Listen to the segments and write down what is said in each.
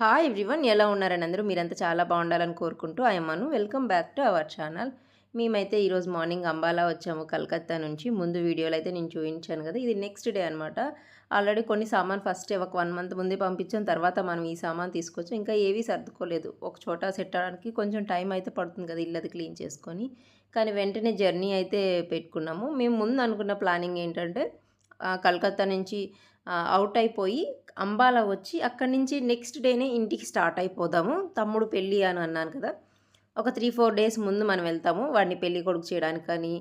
Hi everyone ఎలా ఉన్నారని అందరూ? మీరంతా చాలా బాగుండాలని కోరుకుంటూ అయ్యమ్మను welcome back to our channel మేమైతే ఈరోజు మార్నింగ్ అంబాలా వచ్చాము కలకత్తా నుంచి. ముందు వీడియోలో అయితే నేను చూపించాను కదా ఇది నెక్స్ట్ డే అనమాట ఆల్రెడీ కొన్ని సామాన్ ఫస్ట్ ఒక వన్ మంత్ ముందే పంపించాం తర్వాత మనం ఈ సామాన్ తీసుకొచ్చాం. ఇంకా ఏవీ సర్దుకోలేదు. ఒక చోట సెట్ అవడానికి కొంచెం టైం అయితే పడుతుంది కదా ఇల్లు అది క్లీన్ చేసుకొని. కానీ వెంటనే జర్నీ అయితే పెట్టుకున్నాము. మేము ముందు అనుకున్న ప్లానింగ్ ఏంటంటే కలకత్తా నుంచి అవుట్ అయిపోయి అంబాలా వచ్చి అక్కడి నుంచి నెక్స్ట్ డేనే ఇంటికి స్టార్ట్ అయిపోదాము. తమ్ముడు పెళ్ళి అని అన్నాను కదా. ఒక త్రీ ఫోర్ డేస్ ముందు మనం వెళ్తాము. వాడిని పెళ్ళి కొడుకు చేయడానికి కానీ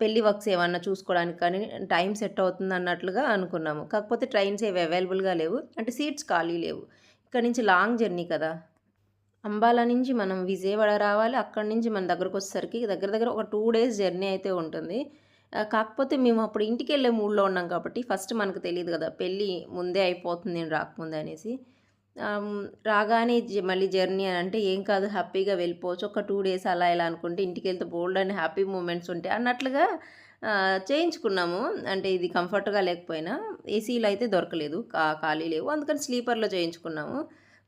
పెళ్ళి వర్క్స్ ఏమన్నా చూసుకోవడానికి కానీ టైం సెట్ అవుతుంది అన్నట్లుగా అనుకున్నాము. కాకపోతే ట్రైన్స్ ఏవి అవైలబుల్గా లేవు. అంటే సీట్స్ ఖాళీ లేవు. ఇక్కడ నుంచి లాంగ్ జర్నీ కదా. అంబాలా నుంచి మనం విజయవాడ రావాలి. అక్కడి నుంచి మన దగ్గరకు వచ్చేసరికి దగ్గర దగ్గర ఒక టూ డేస్ జర్నీ అయితే ఉంటుంది. కాకపోతే మేము అప్పుడు ఇంటికి వెళ్ళే మూడ్లో ఉన్నాం కాబట్టి ఫస్ట్ మనకు తెలియదు కదా పెళ్ళి ముందే అయిపోతుంది నేను రాకముందే అనేసి. రాగానే జ- మళ్ళీ జర్నీ అని అంటే ఏం కాదు హ్యాపీగా వెళ్ళిపోవచ్చు. ఒక టూ డేస్ అలా ఇలా అనుకుంటే ఇంటికి వెళ్తే బోల్డ్ అండ్ హ్యాపీ మూమెంట్స్ ఉంటాయి అన్నట్లుగా చేయించుకున్నాము. అంటే ఇది కంఫర్ట్గా లేకపోయినా ఏసీలు అయితే దొరకలేదు కా ఖాళీ లేవు. అందుకని స్లీపర్లో చేయించుకున్నాము.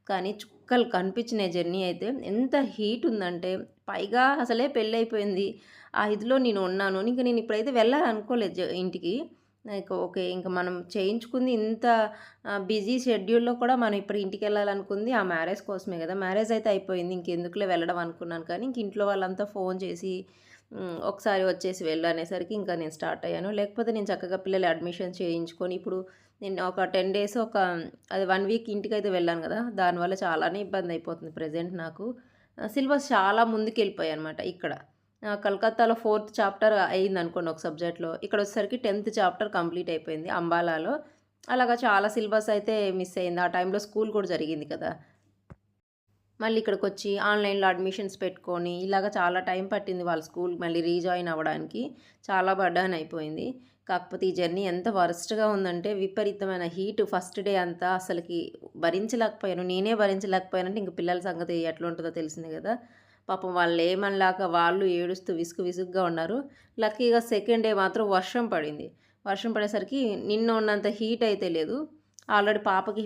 కానీ చుక్కలు కనిపించినాయి జర్నీ అయితే ఎంత హీట్ ఉందంటే పైగా అసలే పెళ్ళి అయిపోయింది ఆ ఇదిలో నేను ఉన్నాను. ఇంకా నేను ఇప్పుడైతే వెళ్ళాలనుకోలేదు జ- ఇంటికి. నాకు ఓకే ఇంకా మనం చేయించుకుంది ఇంత బిజీ షెడ్యూల్లో కూడా మనం ఇప్పుడు ఇంటికి వెళ్ళాలనుకుంది ఆ మ్యారేజ్ కోసమే కదా. మ్యారేజ్ అయితే అయిపోయింది. ఇంకెందుకులే వెళ్ళడం అనుకున్నాను. కానీ ఇంక ఇంట్లో వాళ్ళంతా ఫోన్ చేసి ఒకసారి వచ్చేసి వెళ్ళు అనేసరికి ఇంకా నేను స్టార్ట్ అయ్యాను. లేకపోతే నేను చక్కగా పిల్లలు అడ్మిషన్ చేయించుకొని ఇప్పుడు నేను ఒక టెన్ డేస్ ఒక అది వన్ వీక్ ఇంటికి అయితే వెళ్ళాను కదా దానివల్ల చాలానే ఇబ్బంది అయిపోతుంది ప్రజెంట్ నాకు. సిలబస్ చాలా ముందుకు వెళ్ళిపోయాయి అనమాట ఇక్కడ కలకత్తాలో ఫోర్త్ చాప్టర్ అయింది అనుకోండి ఒక సబ్జెక్ట్లో. ఇక్కడ వచ్చేసరికి టెన్త్ చాప్టర్ కంప్లీట్ అయిపోయింది అంబాలాలో. అలాగా చాలా సిలబస్ అయితే మిస్ అయింది. ఆ టైంలో స్కూల్ కూడా జరిగింది కదా. మళ్ళీ ఇక్కడికి వచ్చి ఆన్లైన్లో అడ్మిషన్స్ పెట్టుకొని ఇలాగ చాలా టైం పట్టింది వాళ్ళ స్కూల్ మళ్ళీ రీజాయిన్ అవ్వడానికి. చాలా బర్డన్ అయిపోయింది. కాకపోతే ఈ జర్నీ ఎంత వరస్ట్గా ఉందంటే విపరీతమైన హీట్ ఫస్ట్ డే అంతా అసలుకి భరించలేకపోయాను. నేనే భరించలేకపోయానంటే ఇంక పిల్లల సంగతి ఎట్లా ఉంటుందో తెలిసింది కదా. పాపం వాళ్ళు ఏమనలాక వాళ్ళు ఏడుస్తూ విసుగు విసుగ్గా ఉన్నారు. లక్కీగా సెకండ్ డే మాత్రం వర్షం పడింది. వర్షం పడేసరికి నిన్న ఉన్నంత హీట్ అయితే లేదు. ఆల్రెడీ పాపకి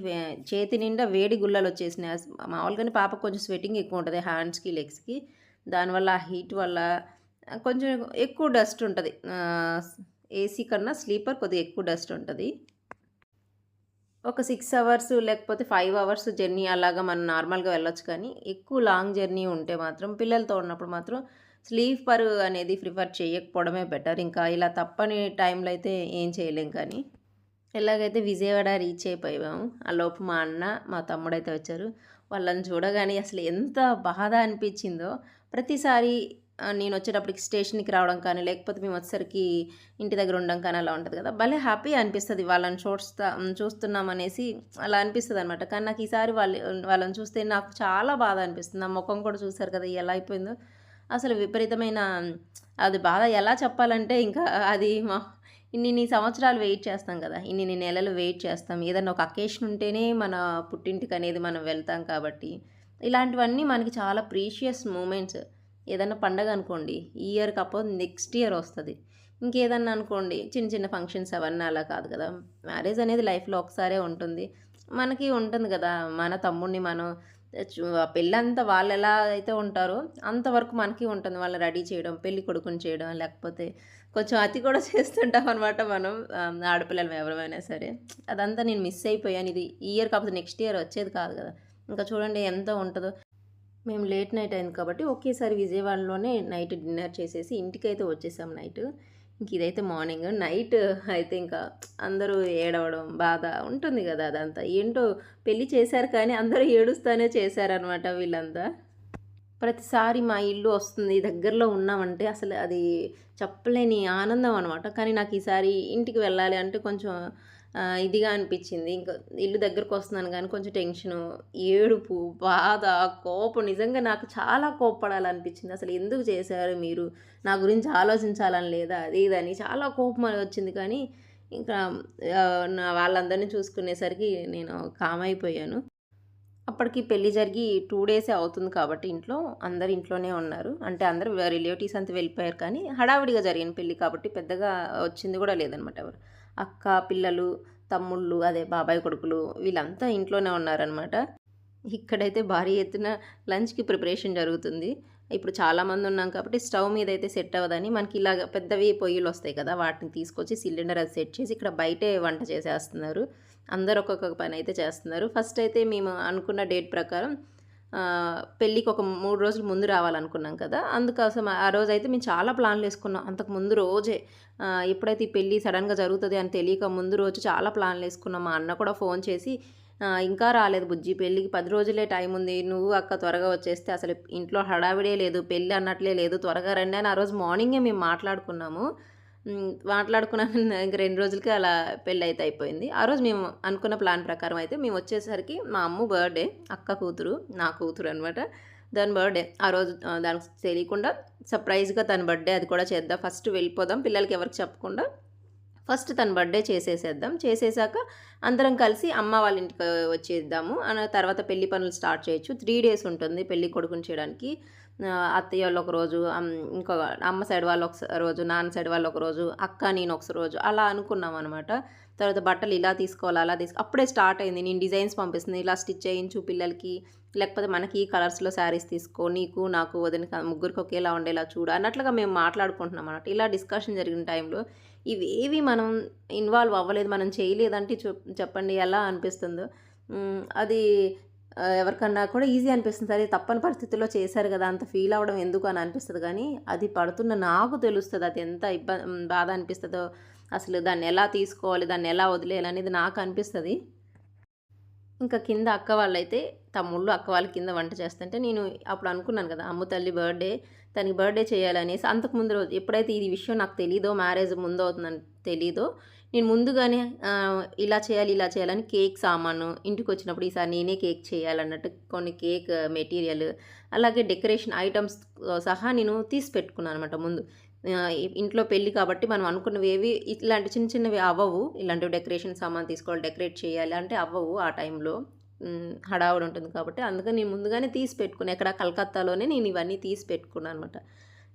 చేతి నిండా వేడి గుల్లలు వచ్చేసినాయి. మామూలుగానే పాపకు కొంచెం స్వెట్టింగ్ ఎక్కువ ఉంటుంది హ్యాండ్స్కి లెగ్స్కి. దానివల్ల ఆ హీట్ వల్ల కొంచెం ఎక్కువ డస్ట్ ఉంటుంది. ఏసీ కన్నా స్లీపర్ కొద్దిగా ఎక్కువ డస్ట్ ఉంటుంది. ఒక సిక్స్ అవర్స్ లేకపోతే ఫైవ్ అవర్స్ జర్నీ అలాగా మనం నార్మల్గా వెళ్ళొచ్చు కానీ ఎక్కువ లాంగ్ జర్నీ ఉంటే మాత్రం పిల్లలతో ఉన్నప్పుడు మాత్రం స్లీపర్ అనేది ప్రిఫర్ చేయకపోవడమే బెటర్. ఇంకా ఇలా తప్పని టైంలో అయితే ఏం చేయలేం కానీ ఎలాగైతే విజయవాడ రీచ్ అయిపోయాము ఆ లోపు మా అన్న మా తమ్ముడు అయితే వచ్చారు. వాళ్ళని చూడగానే అసలు ఎంత బాధ అనిపించిందో ప్రతిసారి నేను వచ్చేటప్పటికి స్టేషన్కి రావడం కానీ లేకపోతే మేము వచ్చేసరికి ఇంటి దగ్గర ఉండడం కానీ అలా ఉంటుంది కదా. భలే హ్యాపీ అనిపిస్తుంది వాళ్ళని చూస్తా చూస్తున్నాం అనేసి అలా అనిపిస్తుంది అనమాట కానీ నాకు ఈసారి వాళ్ళ వాళ్ళని చూస్తే నాకు చాలా బాధ అనిపిస్తుంది. ఆ ముఖం కూడా చూశారు కదా ఎలా అయిపోయిందో. అసలు విపరీతమైన అది బాధ ఎలా చెప్పాలంటే ఇంకా అది మా ఇన్ని సంవత్సరాలు వెయిట్ చేస్తాం కదా. ఇన్ని నెలలు వెయిట్ చేస్తాం. ఏదన్నా ఒక అకేషన్ ఉంటేనే మన పుట్టింటికి అనేది మనం వెళ్తాం కాబట్టి. ఇలాంటివన్నీ మనకి చాలా ప్రీషియస్ మూమెంట్స్. ఏదైనా పండగ అనుకోండి ఈ ఇయర్ కాకపోతే నెక్స్ట్ ఇయర్ వస్తుంది. ఇంకేదన్నా అనుకోండి చిన్న చిన్న ఫంక్షన్స్ అవన్నీ అలా కాదు కదా. మ్యారేజ్ అనేది లైఫ్లో ఒకసారే ఉంటుంది. మనకి ఉంటుంది కదా మన తమ్ముడిని మనం పెళ్ళి అంతా పెళ్ళంతా వాళ్ళు ఎలా అయితే ఉంటారో అంతవరకు మనకి ఉంటుంది. వాళ్ళని రెడీ చేయడం పెళ్ళి కొడుకుని చేయడం లేకపోతే కొంచెం అతి కూడా చేస్తుంటాం అనమాట మనం ఆడపిల్లలు ఎవరైనా సరే. అదంతా నేను మిస్ అయిపోయాను. ఇది ఈ ఇయర్ కాకపోతే నెక్స్ట్ ఇయర్ వచ్చేది కాదు కదా. ఇంకా చూడండి ఎంత ఉంటుందో. మేము లేట్ నైట్ అయింది కాబట్టి ఒకేసారి విజయవాడలోనే నైట్ డిన్నర్ చేసేసి ఇంటికి అయితే వచ్చేసాం నైట్. ఇంక ఇదైతే మార్నింగ్. నైట్ అయితే ఇంకా అందరూ ఏడవడం బాధ ఉంటుంది కదా అదంతా. ఏంటో పెళ్ళి చేశారు కానీ అందరూ ఏడుస్తానే చేశారనమాట వీళ్ళంతా. ప్రతిసారి మా ఇల్లు వస్తుంది దగ్గరలో ఉన్నామంటే అసలు అది చెప్పలేని ఆనందం అనమాట కానీ నాకు ఈసారి ఇంటికి వెళ్ళాలి అంటే కొంచెం ఇదిగా అనిపించింది. ఇంకా ఇల్లు దగ్గరకు వస్తున్నాను కానీ కొంచెం టెన్షను ఏడుపు బాధ కోపం నిజంగా నాకు చాలా కోప్పడాలనిపించింది. అసలు ఎందుకు చేశారు మీరు? నా గురించి ఆలోచించాలని లేదా? అది ఇదని చాలా కోపం అని వచ్చింది. కానీ ఇంకా నా వాళ్ళందరినీ చూసుకునేసరికి నేను కామ్ అయిపోయాను. అప్పటికి పెళ్ళి జరిగి టూ డేసే అవుతుంది కాబట్టి ఇంట్లో అందరు ఇంట్లోనే ఉన్నారు. అంటే అందరు రిలేటివ్స్ అంతా వెళ్ళిపోయారు కానీ హడావిడిగా జరిగిన పెళ్ళి కాబట్టి పెద్దగా వచ్చింది కూడా లేదనమాట ఎవరు. అక్క పిల్లలు తమ్ముళ్ళు అదే బాబాయ్ కొడుకులు వీళ్ళంతా ఇంట్లోనే ఉన్నారనమాట ఇక్కడైతే భారీ ఎత్తున లంచ్‌కి ప్రిపరేషన్ జరుగుతుంది. ఇప్పుడు చాలామంది ఉన్నాం కాబట్టి స్టవ్ మీద అయితే సెట్ అవ్వదని మనకి ఇలాగ పెద్దవి పొయ్యిలు వస్తాయి కదా! వాటిని తీసుకొచ్చి సిలిండర్ అది సెట్ చేసి ఇక్కడ బయటే వంట చేసేస్తున్నారు. అందరూ ఒక్కొక్క పని అయితే చేస్తున్నారు. ఫస్ట్ అయితే మేము అనుకున్న డేట్ ప్రకారం పెళ్ళికి ఒక మూడు రోజులు ముందు రావాలనుకున్నాం కదా! అందుకోసం ఆ రోజైతే మేము చాలా ప్లాన్లు వేసుకున్నాం అంతకు ముందు రోజే ఎప్పుడైతే ఈ పెళ్ళి సడన్గా జరుగుతుంది అని తెలియక ముందు రోజు చాలా ప్లాన్లు వేసుకున్నాం మా అన్న కూడా ఫోన్ చేసి "ఇంకా రాలేదు బుజ్జి పెళ్ళికి పది రోజులే టైం ఉంది. నువ్వు అక్క త్వరగా వచ్చేస్తే అసలు ఇంట్లో హడావిడే లేదు. పెళ్ళి అన్నట్లే లేదు. త్వరగా రండి" అని ఆ రోజు మార్నింగే మేము మాట్లాడుకున్నాము. మాట్లాడుకున్నాను ఇంక రెండు రోజులకి అలా అయితే అయిపోయింది. ఆ రోజు మేము అనుకున్న ప్లాన్ ప్రకారం అయితే మేము వచ్చేసరికి మా అమ్మ బర్త్‌డే అక్క కూతురు, నా కూతురు అనమాట. దాని బర్త్‌డే. ఆ రోజు దానికి తెలియకుండా సర్ప్రైజ్‌గా తన బర్త్‌డే అది కూడా చేద్దాం. ఫస్ట్ వెళ్ళిపోదాం పిల్లలకి ఎవరికి చెప్పకుండా ఫస్ట్ తన బర్త్‌డే చేసేసేద్దాం. చేసేసాక అందరం కలిసి అమ్మ వాళ్ళ ఇంటికి వచ్చేద్దాము. అన తర్వాత పెళ్ళి పనులు స్టార్ట్ చేయొచ్చు. త్రీ డేస్ ఉంటుంది పెళ్ళి కొడుకుని చేయడానికి. అత్తయ్య వాళ్ళు ఒకరోజు, రోజు ఇంకో అమ్మ సైడ్ వాళ్ళు ఒక రోజు, నాన్న సైడ్ వాళ్ళు ఒకరోజు, అక్క, నేను ఒక రోజు అలా అనుకున్నాం అనమాట. తర్వాత బట్టలు ఇలా తీసుకోవాలి, అలా తీసుకో అప్పుడే స్టార్ట్ అయింది. నేను డిజైన్స్ పంపిస్తుంది. ఇలా స్టిచ్ చేయించు పిల్లలకి. లేకపోతే మనకి ఈ కలర్స్‌లో శారీస్ తీసుకో. నీకు, నాకు, వదిన ముగ్గురికి ఒకేలా ఉండేలా చూడు అన్నట్లుగా మేము మాట్లాడుకుంటున్నాం అన్నమాట. ఇలా డిస్కషన్ జరిగిన టైంలో ఇవేవి మనం ఇన్వాల్వ్ అవ్వలేదు. మనం చేయలేదంటే చూ చెప్పండి ఎలా అనిపిస్తుందో. అది ఎవరికన్నా కూడా ఈజీ అనిపిస్తుంది. సరే తప్పని పరిస్థితుల్లో చేశారు కదా! అంత ఫీల్ అవ్వడం ఎందుకు అని అనిపిస్తుంది కానీ అది పడుతున్న నాకు తెలుస్తుంది అది ఎంత ఇబ్బంది బాధ అనిపిస్తుందో అసలు దాన్ని ఎలా తీసుకోవాలి, దాన్ని ఎలా వదిలేయాలి అనేది నాకు అనిపిస్తుంది ఇంకా కింద అక్క వాళ్ళైతే తమ్ముళ్ళు, అక్క వాళ్ళు కింద వంట చేస్తుంటే నేను అప్పుడు అనుకున్నాను కదా! అమ్మ తల్లి బర్త్‌డే తనకి బర్త్‌డే చేయాలనేసి అంతకు ముందు రోజు ఎప్పుడైతే ఈ విషయం నాకు తెలీదో మ్యారేజ్ ముందు అవుతుందని తెలీదో నేను ముందుగానే ఇలా చేయాలి, ఇలా చేయాలని కేక్ సామాను ఇంటికి వచ్చినప్పుడు ఈసారి నేనే కేక్ చేయాలన్నట్టు కొన్ని కేక్ మెటీరియల్ అలాగే డెకరేషన్ ఐటమ్స్ సహా నేను తీసి పెట్టుకున్నాను అనమాట ముందు. ఇంట్లో పెళ్ళి కాబట్టి మనం అనుకున్నవేవి ఇట్లాంటి చిన్న చిన్నవి అవ్వవు. ఇలాంటివి డెకరేషన్ సామాను తీసుకోవాలి, డెకరేట్ చేయాలి అంటే అవ్వవు ఆ టైంలో. హడావుడు ఉంటుంది కాబట్టి అందుకని నేను ముందుగానే తీసి పెట్టుకుని ఎక్కడ కలకత్తాలోనే నేను ఇవన్నీ తీసి పెట్టుకున్నాను అనమాట.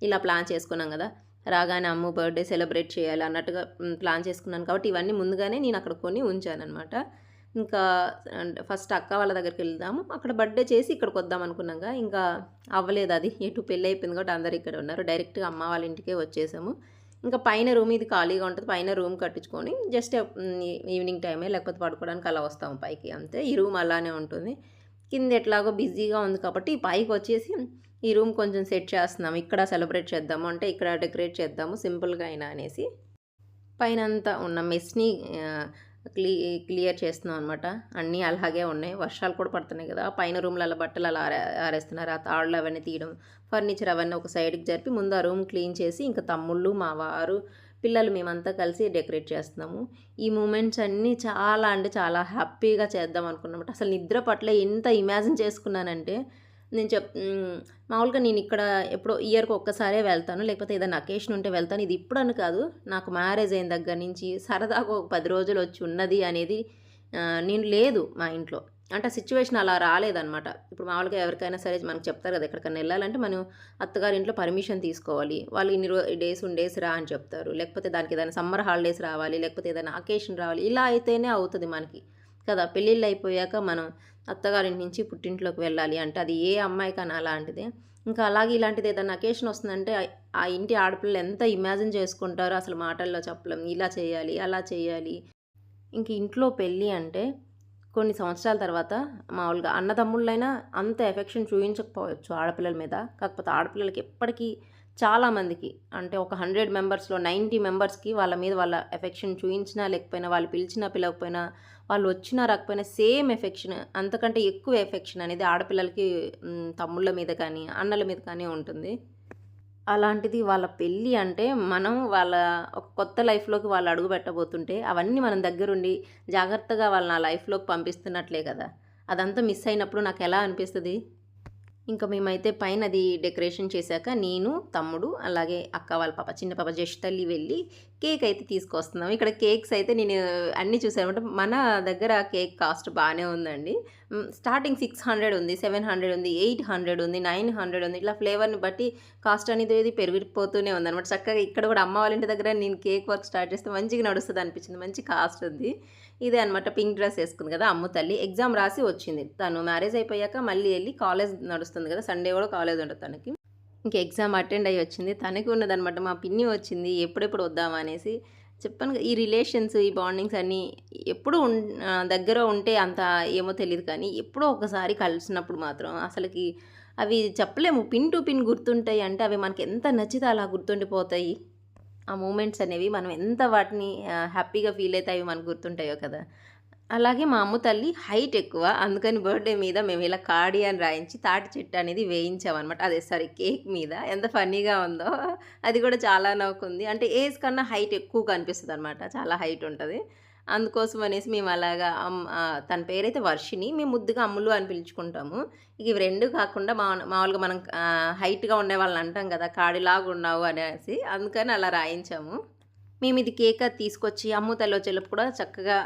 ఇలా ప్లాన్ చేసుకున్నాం కదా! రాగానే అమ్మ బర్త్‌డే సెలబ్రేట్ చేయాలి అన్నట్టుగా ప్లాన్ చేసుకున్నాను కాబట్టి ఇవన్నీ ముందుగానే నేను అక్కడ కొని ఉంచాననమాట. ఇంకా అంటే ఫస్ట్ అక్క వాళ్ళ దగ్గరికి వెళ్దాము. అక్కడ బర్త్‌డే చేసి ఇక్కడికొద్దాం అనుకున్నాక ఇంకా అవ్వలేదు అది. ఎటు పెళ్ళి అయిపోయింది కాబట్టి అందరు ఇక్కడ ఉన్నారు. డైరెక్ట్‌గా అమ్మ వాళ్ళ ఇంటికే వచ్చేసాము. ఇంకా పైన రూమ్ ఇది ఖాళీగా ఉంటుంది పైన రూమ్ కట్టించుకొని జస్ట్ ఈవినింగ్ టైమే లేకపోతే పడుకోవడానికి అలా వస్తాము పైకి అంతే. ఈ రూమ్ అలానే ఉంటుంది. కింద ఎట్లాగో బిజీగా ఉంది కాబట్టి పైకి వచ్చేసి ఈ రూమ్ కొంచెం సెట్ చేస్తున్నాము. ఇక్కడ సెలబ్రేట్ చేద్దాము అంటే ఇక్కడ డెకరేట్ చేద్దాము సింపుల్‌గా అయినా అనేసి. పైనంతా ఉన్న మెస్‌ని క్లీ క్లియర్ చేస్తున్నాం అనమాట. అన్నీ అలాగే ఉన్నాయి. వర్షాలు కూడా పడుతున్నాయి కదా! పైన రూమ్‌లలో బట్టలు అలా ఆరే ఆరేస్తున్నారు. ఆ తాళ్ళు అవన్నీ తీయడం, ఫర్నిచర్ అవన్నీ ఒక సైడ్‌కి జరిపి ముందు ఆ రూమ్ క్లీన్ చేసి ఇంకా తమ్ముళ్ళు, మా వారు, పిల్లలు మేమంతా కలిసి డెకరేట్ చేస్తున్నాము. ఈ మూమెంట్స్ అన్నీ చాలా అంటే చాలా హ్యాపీగా చేద్దాం అనుకున్నామట. అసలు నిద్ర పట్ల ఎంత ఇమాజిన్ చేసుకున్నానంటే నేను చెప్ మామూలుగా నేను ఇక్కడ ఎప్పుడో ఇయర్‌కి ఒక్కసారే వెళ్తాను. లేకపోతే ఏదైనా అకేషన్ ఉంటే వెళ్తాను. ఇది ఇప్పుడని కాదు. నాకు మ్యారేజ్ అయిన దగ్గర నుంచి సరదాగా ఒక పది రోజులు వచ్చి ఉన్నది అనేది నేను లేదు మా ఇంట్లో. అంటే ఆ అలా రాలేదనమాట. ఇప్పుడు మామూలుగా ఎవరికైనా సరే మనకు చెప్తారు కదా! ఎక్కడికైనా వెళ్ళాలంటే మనం అత్తగారి ఇంట్లో పర్మిషన్ తీసుకోవాలి. వాళ్ళు ఇన్ని రో డేస్ ఉండేసి రా అని చెప్తారు. లేకపోతే దానికి ఏదైనా సమ్మర్ హాలిడేస్ రావాలి. లేకపోతే ఏదైనా అకేషన్ రావాలి. ఇలా అయితేనే అవుతుంది మనకి. కదా! పెళ్ళిళ్ళు అయిపోయాక మనం అత్తగారింటి నుంచి పుట్టింట్లోకి వెళ్ళాలి అంటే అది ఏ అమ్మాయికైనా అలాంటిదే. ఇంకా అలాగే ఇలాంటిది ఏదైనా అకేషన్ వస్తుందంటే ఆ ఇంటి ఆడపిల్లలు ఎంత ఇమాజిన్ చేసుకుంటారో అసలు మాటల్లో చెప్పలేం. ఇలా చేయాలి, అలా చేయాలి. ఇంక ఇంట్లో పెళ్ళి అంటే కొన్ని సంవత్సరాల తర్వాత మామూలుగా అన్నదమ్ముళ్ళైనా అంత ఎఫెక్షన్ చూపించకపోవచ్చు ఆడపిల్లల మీద. కాకపోతే ఆడపిల్లలకి ఎప్పటికీ చాలా మందికి అంటే ఒక 100 మెంబర్స్‌లో 90 మెంబర్స్‌కి వాళ్ళ మీద వాళ్ళ ఎఫెక్షన్ చూయించినా లేకపోయినా, వాళ్ళు పిలిచినా పిలవకపోయినా, వాళ్ళు వచ్చినా రాకపోయినా సేమ్ ఎఫెక్షన్ అంతకంటే ఎక్కువ ఎఫెక్షన్ అనేది ఆడపిల్లలకి తమ్ముళ్ళ మీద కానీ, అన్నల మీద కానీ ఉంటుంది. అలాంటిది వాళ్ళ పెళ్ళి అంటే మనం వాళ్ళ ఒక కొత్త లైఫ్‌లోకి వాళ్ళు అడుగు పెట్టబోతుంటే అవన్నీ మనం దగ్గరుండి జాగ్రత్తగా వాళ్ళని ఆ లైఫ్‌లోకి పంపిస్తున్నట్లే కదా! అదంతా మిస్ అయినప్పుడు నాకు ఎలా అనిపిస్తుంది ఇంకా మేమైతే పైన అది డెకరేషన్ చేశాక నేను, తమ్ముడు అలాగే అక్క వాళ్ళ పాప చిన్న పాప జస్ట్ తల్లి వెళ్ళి కేక్ అయితే తీసుకొస్తున్నాం. ఇక్కడ కేక్స్ అయితే నేను అన్నీ చూసాను అనమాట మన దగ్గర కేక్ కాస్ట్ బాగానే ఉందండి. స్టార్టింగ్ సిక్స్ హండ్రెడ్ ఉంది సెవెన్ హండ్రెడ్ ఉంది ఎయిట్ హండ్రెడ్ ఉంది నైన్ హండ్రెడ్ ఉంది. ఇట్లా ఫ్లేవర్ని బట్టి కాస్ట్ అనేది ఇది పెరిగిపోతూనే ఉంది అనమాట చక్కగా ఇక్కడ కూడా అమ్మ వాళ్ళ ఇంటి దగ్గర నేను కేక్ వర్క్ స్టార్ట్ చేస్తే మంచిగా నడుస్తుంది అనిపించింది మంచి కాస్ట్ ఉంది. ఇదే అనమాట పింక్ డ్రెస్ వేసుకుంది కదా అమ్మ తల్లి. ఎగ్జామ్ రాసి వచ్చింది. తను మ్యారేజ్ అయిపోయాక మళ్ళీ వెళ్ళి కాలేజ్ నడుస్తుంది కదా సండే కూడా కాలేజ్ ఉంటుంది తనకి. ఇంక ఎగ్జామ్ అటెండ్ అయ్యి వచ్చింది. తనకి ఉన్నదనమాట మా పిన్ని వచ్చింది ఎప్పుడెప్పుడు వద్దామా? అనేసి చెప్పాను ఈ రిలేషన్స్ ఈ బాండింగ్స్ అన్నీ ఎప్పుడు దగ్గర ఉంటే అంత ఏమో తెలియదు కానీ ఎప్పుడో ఒకసారి కలిసినప్పుడు మాత్రం అసలుకి అవి చెప్పలేము. పిన్ టు పిన్ గుర్తుంటాయి అంటే అవి మనకి ఎంత నచ్చితే అలా గుర్తుండిపోతాయి. ఆ మూమెంట్స్ అనేవి మనం ఎంత వాటిని హ్యాపీగా ఫీల్ అయితే అవి మనకు గుర్తుంటాయో కదా. అలాగే మా అమ్మ తల్లి హైట్ ఎక్కువ అందుకని బర్త్డే మీద మేము ఇలా కాడి అని రాయించి తాటి చెట్టు అనేది వేయించామన్నమాట. అదే సారీ కేక్ మీద. ఎంత ఫన్నీగా ఉందో అది కూడా చాలా నవ్వుకుంది. అంటే ఏజ్ కన్నా హైట్ ఎక్కువ కనిపిస్తుంది అనమాట చాలా హైట్ ఉంటుంది. అందుకోసం అనేసి మేము అలాగా తన పేరైతే వర్షిని మేము ముద్దుగా అమ్ములు అని పిలుచుకుంటాము. ఇవి రెండు కాకుండా మా మామూలుగా మనం హైట్గా ఉండే వాళ్ళని అంటాం కదా కాడిలాగా ఉన్నావు అనేసి అందుకని అలా రాయించాము. మేము ఇది కేక్ అది తీసుకొచ్చి అమ్ము తల్లి చెలుపు కూడా చక్కగా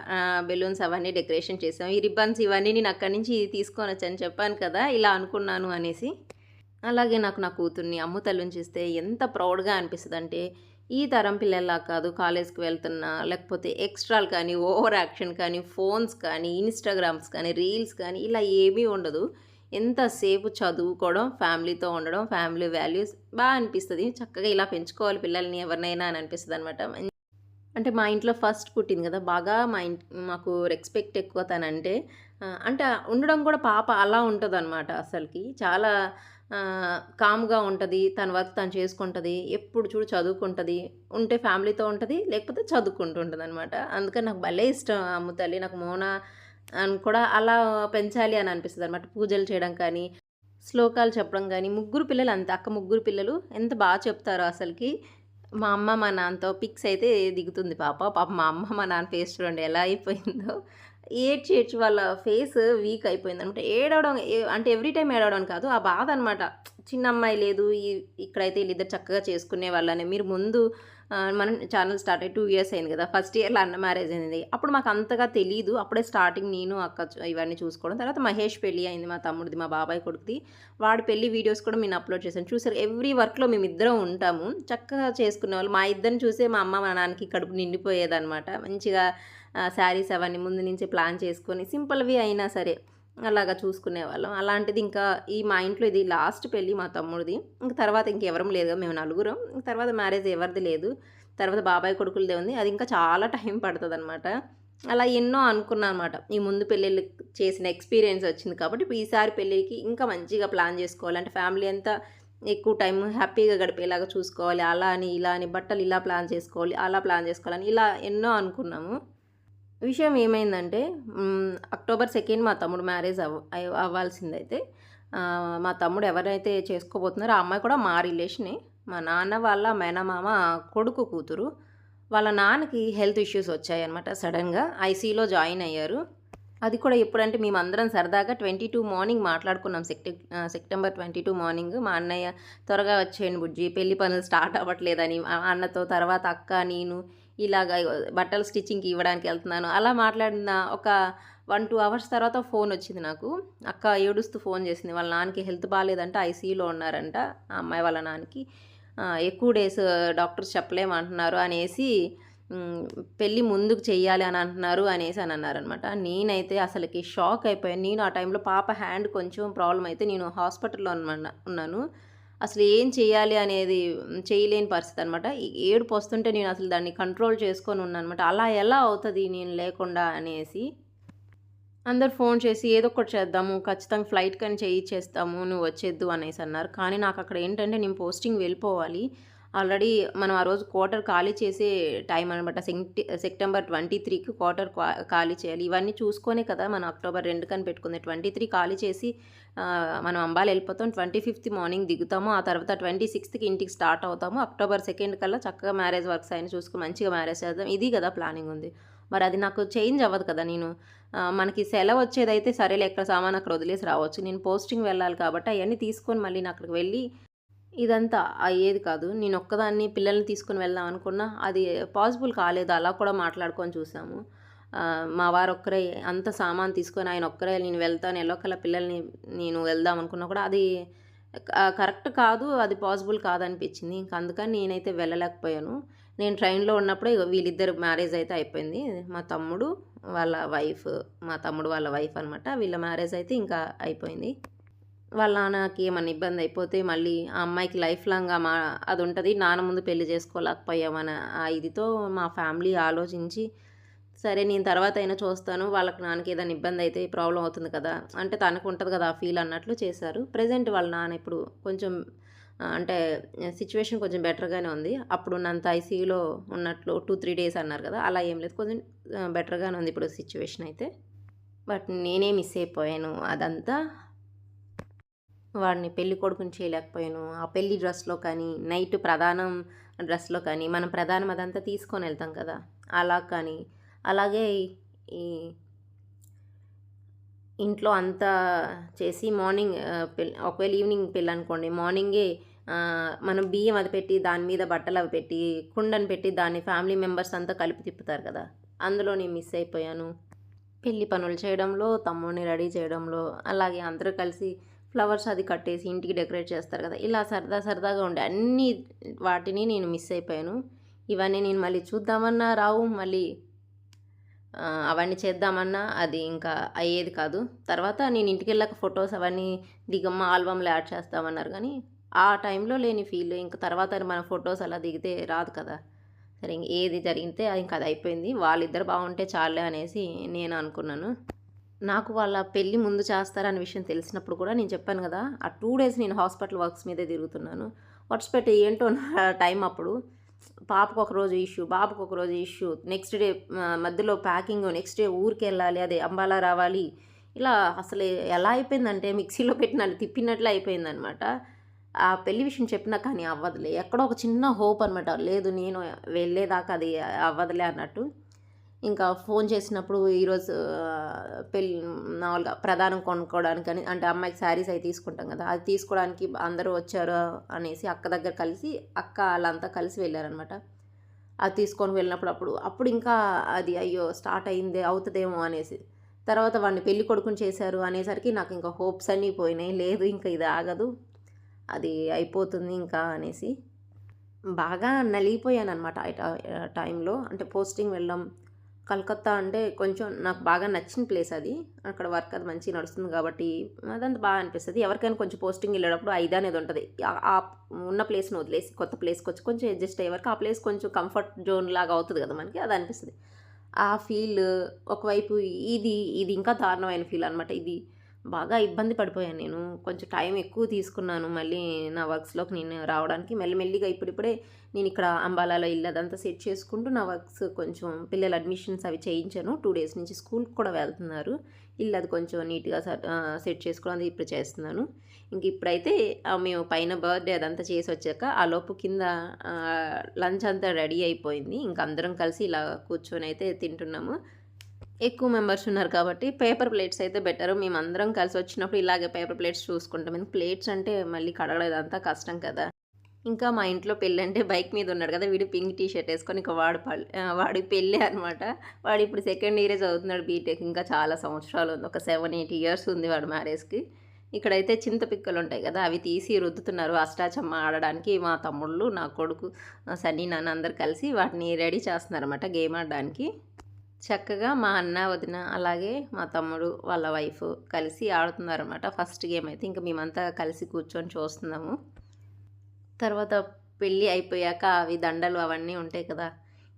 బెలూన్స్ అవన్నీ డెకరేషన్ చేసాం. ఈ రిబ్బన్స్ ఇవన్నీ నేను అక్కడి నుంచి తీసుకొని వచ్చాను చెప్పాను కదా ఇలా అనుకున్నాను అనేసి. అలాగే నాకు నా కూతుర్ని అమ్ముతల్లిని చూస్తే ఎంత ప్రౌడ్గా అనిపిస్తుంది అంటే ఈ తరం పిల్లల్లా కాదు కాలేజ్కి వెళ్తున్నా లేకపోతే ఎక్స్ట్రాలు కానీ ఓవర్ యాక్షన్ కానీ ఫోన్స్ కానీ ఇన్స్టాగ్రామ్స్ కానీ రీల్స్ కానీ ఇలా ఏమీ ఉండదు. ఎంతసేపు చదువుకోవడం ఫ్యామిలీతో ఉండడం ఫ్యామిలీ వాల్యూస్ బాగా అనిపిస్తుంది. చక్కగా ఇలా పెంచుకోవాలి పిల్లల్ని ఎవరినైనా అని అనిపిస్తుంది అనమాట అంటే మా ఇంట్లో ఫస్ట్ పుట్టింది కదా బాగా మా ఇంట్ మాకు రెస్పెక్ట్ ఎక్కువ తనంటే అంటే ఉండడం కూడా పాప అలా ఉంటుంది అనమాట అసలుకి. చాలా కామ్గా ఉంటుంది తన వర్క్ తను చేసుకుంటుంది ఎప్పుడు చూడు చదువుకుంటుంది ఉంటే ఫ్యామిలీతో ఉంటుంది లేకపోతే చదువుకుంటుంటుంది అనమాట అందుకని నాకు భలే ఇష్టం అమ్మ తల్లి. నాకు మోన అని కూడా అలా పెంచాలి అని అనిపిస్తుంది అనమాట పూజలు చేయడం కానీ శ్లోకాలు చెప్పడం కానీ ముగ్గురు పిల్లలు అంత. అక్క ముగ్గురు పిల్లలు ఎంత బాగా చెప్తారో అసలుకి. మా అమ్మ మా నాన్నతో పిక్స్ అయితే దిగుతుంది పాప. పాప మా అమ్మ మా నాన్న ఫేస్ చూడండి ఎలా అయిపోయిందో. ఏడ్చి ఏడ్చి వాళ్ళ ఫేస్ వీక్ అయిపోయింది అనమాట ఏడవడం అంటే ఎవ్రీ టైం ఏడవడం కాదు ఆ బాధ అనమాట. చిన్న అమ్మాయి లేదు ఈ- ఇక్కడైతే వీళ్ళిద్దరు చక్కగా చేసుకునే వాళ్ళని. మీరు ముందు మనం ఛానల్ స్టార్ట్ అయ్యి టూ ఇయర్స్ అయింది కదా ఫస్ట్ ఇయర్లో అన్న మ్యారేజ్ అయింది. అప్పుడు మాకు అంతగా తెలియదు అప్పుడే స్టార్టింగ్ నేను అక్క ఇవన్నీ చూసుకోవడం. తర్వాత మహేష్ పెళ్ళి అయింది మా తమ్ముడిది మా బాబాయ్ కొడుకుది. వాడి పెళ్ళి వీడియోస్ కూడా నేను అప్లోడ్ చేశాను చూసారు ఎవ్రీ వర్క్లో మేము ఇద్దరం ఉంటాము. చక్కగా చేసుకునే వాళ్ళు. మా ఇద్దరిని చూసే మా అమ్మ మా నాన్నకి కడుపు నిండిపోయేదన్నమాట మంచిగా శారీస్ అవన్నీ ముందు నుంచే ప్లాన్ చేసుకొని సింపుల్వి అయినా సరే అలాగా చూసుకునే వాళ్ళం అలాంటిది ఇంకా ఈ మా ఇంట్లో ఇది లాస్ట్ పెళ్ళి మా తమ్ముడిది. ఇంక తర్వాత ఇంకెవరం లేదు మేము నలుగురం. తర్వాత మ్యారేజ్ ఎవరిది లేదు. తర్వాత బాబాయ్ కొడుకులదే ఉంది. అది ఇంకా చాలా టైం పడుతుంది అనమాట అలా ఎన్నో అనుకున్నాను అనమాట ఈ ముందు పెళ్ళిళ్ళు చేసిన ఎక్స్పీరియన్స్ వచ్చింది కాబట్టి ఈసారి పెళ్ళికి ఇంకా మంచిగా ప్లాన్ చేసుకోవాలి. అంటే ఫ్యామిలీ అంతా ఎక్కువ టైం హ్యాపీగా గడిపేలాగా చూసుకోవాలి. అలా అని ఇలా అని బట్టలు ఇలా ప్లాన్ చేసుకోవాలి అలా ప్లాన్ చేసుకోవాలని ఇలా ఎన్నో అనుకున్నాము. విషయం ఏమైందంటే అక్టోబర్ సెకండ్ మా తమ్ముడు మ్యారేజ్ అవ్ అయ్య- అవ్వాల్సిందైతే మా తమ్ముడు ఎవరైతే చేసుకోబోతున్నారో ఆ అమ్మాయి కూడా మా రిలేషనే. మా నాన్న వాళ్ళ మేనమామ కొడుకు కూతురు. వాళ్ళ నాన్నకి హెల్త్ ఇష్యూస్ వచ్చాయన్నమాట సడన్గా. ఐసీలో జాయిన్ అయ్యారు. అది కూడా ఎప్పుడంటే మేమందరం సరదాగా ట్వంటీ టూ మార్నింగ్ మాట్లాడుకున్నాం. సెక్ట సెప్టెంబర్ ట్వంటీ టూ మార్నింగ్. మా అన్నయ్య త్వరగా వచ్చేయండి బుజ్జి పెళ్ళి పనులు స్టార్ట్ అవ్వట్లేదని అన్నతో తర్వాత అక్క నేను ఇలాగ బట్టలు స్టిచ్చింగ్కి ఇవ్వడానికి వెళ్తున్నాను. అలా మాట్లాడిన ఒక వన్ టూ అవర్స్ తర్వాత ఫోన్ వచ్చింది నాకు. అక్క ఏడుస్తూ ఫోన్ చేసింది. వాళ్ళ నాన్నకి హెల్త్ బాగాలేదంట ఐసీయూలో ఉన్నారంట. ఆ అమ్మాయి వాళ్ళ నాన్నకి ఎక్కువ డేస్ డాక్టర్స్ చెప్పలేమంటున్నారు అనేసి పెళ్ళి ముందుకు చెయ్యాలి అని అంటున్నారు అనేసి అని అన్నారనమాట నేనైతే అసలుకి షాక్ అయిపోయాను. నేను ఆ టైంలో పాప హ్యాండ్ కొంచెం ప్రాబ్లం అయితే నేను హాస్పిటల్లో ఉన్నాను. అసలు ఏం చేయాలి అనేది చేయలేని పరిస్థితి అనమాట ఏడుపు వస్తుంటే నేను అసలు దాన్ని కంట్రోల్ చేసుకొని ఉన్నాను అనమాట అలా ఎలా అవుతుంది నేను లేకుండా అనేసి అందరు ఫోన్ చేసి ఏదో ఒకటి చేద్దాము ఖచ్చితంగా ఫ్లైట్ కానీ చేయించేస్తాము నువ్వు వచ్చేద్దు అనేసి అన్నారు. కానీ నాకు అక్కడ ఏంటంటే నేను పోస్టింగ్ వెళ్ళిపోవాలి. ఆల్రెడీ మనం ఆ రోజు క్వార్టర్ ఖాళీ చేసే టైం అనమాట సెప్టెంబర్ ట్వంటీ త్రీకి క్వార్టర్ ఖాళీ చేయాలి. ఇవన్నీ చూసుకొనే కదా మనం అక్టోబర్ రెండు కని పెట్టుకుంది. ట్వంటీ త్రీ ఖాళీ చేసి మనం అంబాలు వెళ్ళిపోతాం. ట్వంటీ ఫిఫ్త్ మార్నింగ్ దిగుతాము. ఆ తర్వాత ట్వంటీ సిక్స్త్కి ఇంటికి స్టార్ట్ అవుతాము. అక్టోబర్ సెకండ్ కల్లా చక్కగా మ్యారేజ్ వర్క్స్ అయిన చూసుకుని మంచిగా మ్యారేజ్ చేద్దాం. ఇది కదా ప్లానింగ్ ఉంది. మరి అది నాకు చేంజ్ అవ్వదు కదా నేను. మనకి సెలవు వచ్చేదైతే సరేలే ఎక్కడ సామాన్ అక్కడ వదిలేసి రావచ్చు. నేను పోస్టింగ్ వెళ్ళాలి కాబట్టి అవన్నీ తీసుకొని మళ్ళీ నేను అక్కడికి వెళ్ళి ఇదంతా అయ్యేది కాదు. నేను ఒక్కదాన్ని పిల్లల్ని తీసుకొని వెళ్దాం అనుకున్నా, అది పాసిబుల్ కాలేదు. అలా కూడా మాట్లాడుకొని చూసాము. మా మా వారొక్కరే అంత సామాను తీసుకొని ఆయన ఒక్కరే నేను వెళ్తాను ఎలాగోలా పిల్లల్ని నేను వెళ్దాం అనుకున్నా కూడా అది కరెక్ట్ కాదు. అది పాసిబుల్ కాదనిపించింది. ఇంక అందుకని నేనైతే వెళ్ళలేకపోయాను. నేను ట్రైన్‌లో ఉన్నప్పుడే వీళ్ళిద్దరు మ్యారేజ్ అయితే అయిపోయింది. మా తమ్ముడు వాళ్ళ వైఫ్, మా తమ్ముడు వాళ్ళ వైఫ్ అనమాట. వీళ్ళ మ్యారేజ్ అయితే ఇంకా అయిపోయింది. వాళ్ళ నాన్నకి ఏమన్నా ఇబ్బంది అయిపోతే మళ్ళీ ఆ అమ్మాయికి లైఫ్ లాంగ్ మా అది ఉంటుంది నాన్న ముందు పెళ్ళి చేసుకోలేకపోయామని ఆ ఇదితో మా ఫ్యామిలీ ఆలోచించి, సరే నేను తర్వాత అయినా చూస్తాను. వాళ్ళకి నాన్నకి ఏదైనా ఇబ్బంది అయితే ప్రాబ్లం అవుతుంది కదా! అంటే తనకు ఉంటుంది కదా! ఆ ఫీల్ అన్నట్లు చేశారు. ప్రెజెంట్ వాళ్ళ నాన్న ఇప్పుడు కొంచెం అంటే సిచ్యువేషన్ కొంచెం బెటర్‌గానే ఉంది. అప్పుడు ఉన్నంత ఐసీయూలో ఉన్నట్లు 2, 3 డేస్ అన్నారు కదా! అలా ఏం లేదు. కొంచెం బెటర్‌గానే ఉంది ఇప్పుడు సిచ్యువేషన్ అయితే. బట్ నేనే మిస్ అయిపోయాను అదంతా. వాడిని పెళ్ళి కొడుకుని చేయలేకపోయాను. ఆ పెళ్ళి డ్రెస్‌లో కానీ, నైట్ ప్రధానం డ్రెస్‌లో కానీ, మనం ప్రధానం అదంతా తీసుకొని వెళ్తాం కదా! అలా కానీ, అలాగే ఈ ఇంట్లో అంతా చేసి మార్నింగ్ ఒకవేళ ఈవినింగ్ పెళ్ళనుకోండి మార్నింగే మనం బియ్యం అది పెట్టి దాని మీద బట్టలు అవి పెట్టి, కుండను పెట్టి దాన్ని ఫ్యామిలీ మెంబర్స్ అంతా కలిపి తిప్పుతారు కదా! అందులో నేను మిస్ అయిపోయాను. పెళ్ళి పనులు చేయడంలో, తమ్ముడిని రెడీ చేయడంలో, అలాగే అందరూ కలిసి ఫ్లవర్స్ అది కట్టేసి ఇంటికి డెకరేట్ చేస్తారు కదా! ఇలా సరదా సరదాగా ఉండే అన్ని వాటిని నేను మిస్ అయిపోయాను. ఇవన్నీ నేను మళ్ళీ చూద్దామన్నా రావు. మళ్ళీ అవన్నీ చేద్దామన్నా అది ఇంకా అయ్యేది కాదు. తర్వాత నేను ఇంటికెళ్ళాక ఫొటోస్ అవన్నీ దిగమ్మ ఆల్బమ్‌లో యాడ్ చేస్తామన్నారు కానీ ఆ టైంలో లేని ఫీల్ ఇంక తర్వాత మన ఫొటోస్ అలా దిగితే రాదు కదా! సరే ఇంక ఏది జరిగితే ఇంకా అది అయిపోయింది. వాళ్ళిద్దరు బాగుంటే చాలే అనేసి నేను అనుకున్నాను. నాకు వాళ్ళ పెళ్ళి ముందు చేస్తారన్న విషయం తెలిసినప్పుడు కూడా నేను చెప్పాను కదా! ఆ టూ డేస్ నేను హాస్పిటల్ వర్క్స్ మీదే తిరుగుతున్నాను. వరుసపెట్టి ఏంటో నా టైం అప్పుడు పాపకు ఒకరోజు ఇష్యూ, బాబుకు ఒకరోజు ఇష్యూ, నెక్స్ట్ డే మధ్యలో ప్యాకింగ్, నెక్స్ట్ డే ఊరికెళ్ళాలి. అదే అంబాలా రావాలి. ఇలా అసలు ఎలా అయిపోయిందంటే మిక్సీలో పెట్టిన తిప్పినట్లే అయిపోయిందనమాట. ఆ పెళ్ళి విషయం చెప్పినా కానీ అవ్వదులే. ఎక్కడో ఒక చిన్న హోప్ అనమాట. లేదు నేను వెళ్ళేదాకా అది అవ్వదులే అన్నట్టు. ఇంకా ఫోన్ చేసినప్పుడు ఈరోజు పెళ్ళి పెళ్ళి మామూలుగా ప్రధానం అని అంటే అమ్మాయికి శారీస్ అవి తీసుకుంటాం కదా! అది తీసుకోవడానికి అందరూ వచ్చారు అనేసి అక్క దగ్గర కలిసి అక్క వాళ్ళంతా కలిసి వెళ్ళారనమాట అది తీసుకొని వెళ్ళినప్పుడు అప్పుడు అప్పుడు ఇంకా అది అయ్యో! స్టార్ట్ అయిందే అవుతుందేమో అనేసి. తర్వాత వాడిని పెళ్ళి కొడుకుని చేశారు అనేసరికి నాకు ఇంకా హోప్స్ అన్నీ పోయినాయి. లేదు ఇంకా ఇది ఆగదు. అది అయిపోతుంది ఇంకా అనేసి. బాగా నలిగిపోయాను అనమాట టైంలో. అంటే పోస్టింగ్ వెళ్ళడం కలకత్తా అంటే కొంచెం నాకు బాగా నచ్చిన ప్లేస్ అది. అక్కడ వర్క్ అది మంచిగా నడుస్తుంది కాబట్టి అదంతా బాగా అనిపిస్తుంది ఎవరికైనా కొంచెం పోస్టింగ్ వెళ్ళేటప్పుడు ఐదు అనేది ఉంటుంది ఆ ఉన్న ప్లేస్‌ని వదిలేసి కొత్త ప్లేస్కి వచ్చి కొంచెం అడ్జస్ట్ అయ్యే వరకు ఆ ప్లేస్ కొంచెం కంఫర్ట్ జోన్ లాగా అవుతుంది కదా! మనకి అది అనిపిస్తుంది ఆ ఫీల్ ఒకవైపు ఇది ఇది ఇంకా దారుణమైన ఫీల్ అనమాట. ఇది బాగా ఇబ్బంది పడిపోయాను నేను. కొంచెం టైం ఎక్కువ తీసుకున్నాను మళ్ళీ నా వర్క్స్‌లోకి నేను రావడానికి. మెల్లిమెల్లిగా ఇప్పుడిప్పుడే నేను ఇక్కడ అంబాలాలో ఇల్లు అదంతా సెట్ చేసుకుంటూ నా వర్క్స్ కొంచెం పిల్లల అడ్మిషన్స్ అవి చేయించాను. టూ డేస్ నుంచి స్కూల్‌కి కూడా వెళ్తున్నారు. ఇల్లు అది కొంచెం నీట్‌గా సెట్ చేసుకోవడం అది ఇప్పుడు చేస్తున్నాను. ఇంక ఇప్పుడైతే మేము పైన బర్త్‌డే అదంతా చేసి వచ్చాక ఆ లోపు కింద లంచ్ అంతా రెడీ అయిపోయింది. ఇంక అందరం కలిసి ఇలా కూర్చొని అయితే తింటున్నాము. ఎక్కువ మెంబర్స్ ఉన్నారు కాబట్టి పేపర్ ప్లేట్స్ అయితే బెటర్. మేమందరం కలిసి వచ్చినప్పుడు ఇలాగే పేపర్ ప్లేట్స్ చూసుకుంటాం. ఎందుకు ప్లేట్స్ అంటే మళ్ళీ కడగలేదు ఇదంతా కష్టం కదా! ఇంకా మా ఇంట్లో పెళ్ళంటే బైక్ మీద ఉన్నాడు కదా! వీడు పింక్ టీ షర్ట్ ఏసుకొని ఇంక వాడు వాడి పెళ్ళే అనమాట. వాడు ఇప్పుడు సెకండ్ ఇయరే చదువుతున్నాడు బీటెక్. ఇంకా చాలా సంవత్సరాలు ఉంది. ఒక 7, 8 ఇయర్స్ ఉంది వాడు మ్యారేజ్‌కి. ఇక్కడైతే చింతపిక్కలు ఉంటాయి కదా! అవి తీసి రుద్దుతున్నారు అష్టాచమ్మ ఆడడానికి. మా తమ్ముళ్ళు, నా కొడుకు, సన్నీ, నాన్న అందరు కలిసి వాటిని రెడీ చేస్తున్నారన్నమాట గేమ్ ఆడడానికి. చక్కగా మా అన్న, వదిన అలాగే మా తమ్ముడు వాళ్ళ వైఫ్ కలిసి ఆడుతున్నారనమాట ఫస్ట్ గేమ్ అయితే ఇంకా మేమంతా కలిసి కూర్చొని చూస్తున్నాము. తర్వాత పెళ్ళి అయిపోయాక అవి దండలు అవన్నీ ఉంటాయి కదా!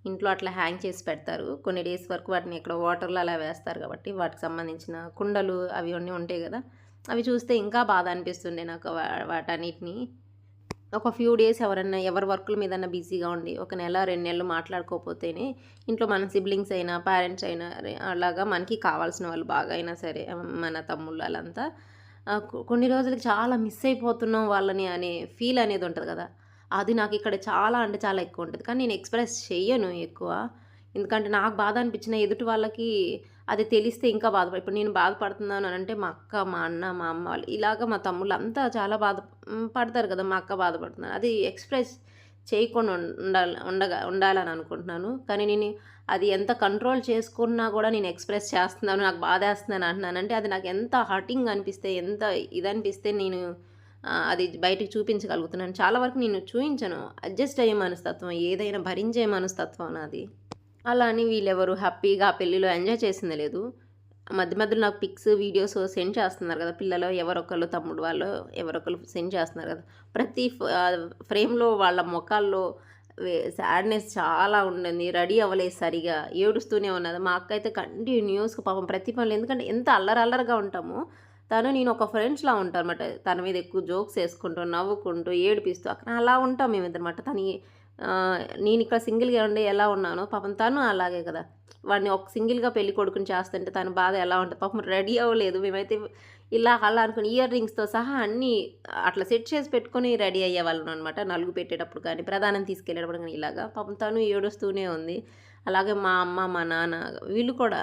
ఇంట్లో అట్లా హ్యాంగ్ చేసి పెడతారు. కొన్ని డేస్ వరకు వాటిని ఎక్కడో వాటర్‌లో అలా వేస్తారు కాబట్టి వాటికి సంబంధించిన కుండలు అవి అన్నీ ఉంటాయి కదా! అవి చూస్తే ఇంకా బాధ అనిపిస్తుండే నాకు వాటన్నిటిని. ఒక ఫ్యూ డేస్ ఎవరన్నా ఎవరి వర్కుల మీదన్నా బిజీగా ఉండి ఒక నెల, రెండు నెలలు మాట్లాడుకోకపోతేనే ఇంట్లో మన సిబ్లింగ్స్ అయినా, పేరెంట్స్ అయినా అలాగా మనకి కావాల్సిన వాళ్ళు బాగా అయినా సరే మన తమ్ముళ్ళు వాళ్ళంతా కొన్ని రోజులకి చాలా మిస్ అయిపోతున్నాం వాళ్ళని అనే ఫీల్ అనేది ఉంటుంది కదా! అది నాకు ఇక్కడ చాలా అంటే చాలా ఎక్కువ ఉంటుంది కానీ నేను ఎక్స్‌ప్రెస్ చెయ్యను ఎక్కువ. ఎందుకంటే నాకు బాధ అనిపించిన ఎదుటి వాళ్ళకి అది తెలిస్తే ఇంకా బాధపడి ఇప్పుడు నేను బాధపడుతున్నాను అని అంటే మా అక్క మా అన్న మా అమ్మ వాళ్ళు ఇలాగ మా తమ్ముళ్ళు అంతా చాలా బాధ పడతారు కదా మా అక్క బాధపడుతున్నారు. అది ఎక్స్ప్రెస్ చేయకుండా ఉండాలి ఉండగా ఉండాలని అనుకుంటున్నాను. కానీ నేను అది ఎంత కంట్రోల్ చేసుకున్నా కూడా నేను ఎక్స్ప్రెస్ చేస్తున్నాను నాకు బాధేస్తున్నాను అంటున్నాను. అంటే అది నాకు ఎంత హర్టింగ్ అనిపిస్తే ఎంత ఇది అనిపిస్తే నేను అది బయటకు చూపించగలుగుతున్నాను. చాలా వరకు నేను చూపించను అడ్జస్ట్ అయ్యే మనస్తత్వం ఏదైనా భరించే మనస్తత్వం నాది. అలా అని వీళ్ళెవరు హ్యాపీగా ఆ పెళ్ళిలో ఎంజాయ్ చేసింది లేదు. మధ్య మధ్యలో నాకు పిక్స్ వీడియోస్ సెండ్ చేస్తున్నారు కదా పిల్లలు ఎవరొకళ్ళు తమ్ముడు వాళ్ళు ఎవరొకళ్ళు సెండ్ చేస్తున్నారు కదా. ప్రతి ఫ్రేమ్లో వాళ్ళ ముఖాల్లో సాడ్నెస్ చాలా ఉండింది. రెడీ అవ్వలేదు సరిగా. ఏడుస్తూనే ఉన్నది. మా అక్క అయితే కంటిన్యూస్గా పాపం ప్రతి పనులు ఎందుకంటే ఎంత అల్లరి అల్లరిగా ఉంటాము తను నేను ఒక ఫ్రెండ్స్లా ఉంటాను అనమాట తన మీద ఎక్కువ జోక్స్ వేసుకుంటూ నవ్వుకుంటూ ఏడిపిస్తూ అక్కడ అలా ఉంటాం మేమిద్దరమాట తను నేను ఇక్కడ సింగిల్గా ఉండి ఎలా ఉన్నానో పాపం తను అలాగే కదా. వాడిని ఒక సింగిల్గా పెళ్ళి కొడుకుని చేస్తుంటే తన బాధ ఎలా ఉంటుంది? పాపం రెడీ అవ్వలేదు. మేమైతే ఇలా అలా అనుకుని ఇయర్ రింగ్స్తో సహా అన్నీ అట్లా సెట్ చేసి పెట్టుకొని రెడీ అయ్యేవాళ్ళం అనమాట నలుగు పెట్టేటప్పుడు కానీ ప్రధానం తీసుకెళ్ళేటప్పుడు కానీ ఇలాగా. పాపం తను ఏడుస్తూనే ఉంది. అలాగే మా అమ్మ మా నాన్న వీళ్ళు కూడా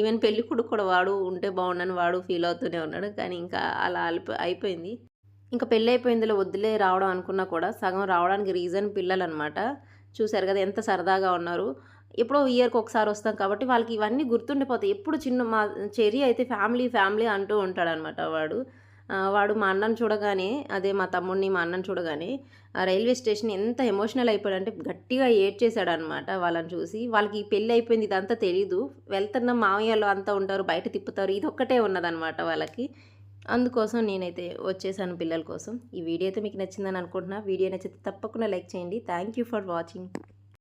ఈవెన్ పెళ్ళి కొడుకు కూడా వాడు ఉంటే బాగుండని వాడు ఫీల్ అవుతూనే ఉన్నాడు. కానీ ఇంకా అలా అలిపి అయిపోయింది. ఇంకా పెళ్ళి అయిపోయిందిలో వద్దులే రావడం అనుకున్నా కూడా సగం రావడానికి రీజన్ పిల్లలు అనమాట చూశారు కదా ఎంత సరదాగా ఉన్నారు. ఎప్పుడో ఇయర్కి ఒకసారి వస్తాం కాబట్టి వాళ్ళకి ఇవన్నీ గుర్తుండిపోతాయి. ఎప్పుడు చిన్న మా చెరి అయితే ఫ్యామిలీ ఫ్యామిలీ అంటూ ఉంటాడనమాట వాడు. వాడు మా అన్నను చూడగానే అదే మా తమ్ముడిని మా అన్నను చూడగానే ఆ రైల్వే స్టేషన్ ఎంత ఎమోషనల్ అయిపోయాడంటే గట్టిగా ఏడ్చేశాడనమాట వాళ్ళని చూసి. వాళ్ళకి పెళ్ళి అయిపోయింది ఇదంతా తెలీదు. వెళ్తున్న మామయ్యలో అంతా ఉంటారు బయట తిప్పుతారు ఇది ఒక్కటే ఉన్నదనమాట వాళ్ళకి. అందుకోసం నేనైతే వచ్చేసాను పిల్లల కోసం. ఈ వీడియో అయితే మీకు నచ్చిందని అనుకుంటున్నా. వీడియో నచ్చితే తప్పకుండా లైక్ చేయండి. Thank you for watching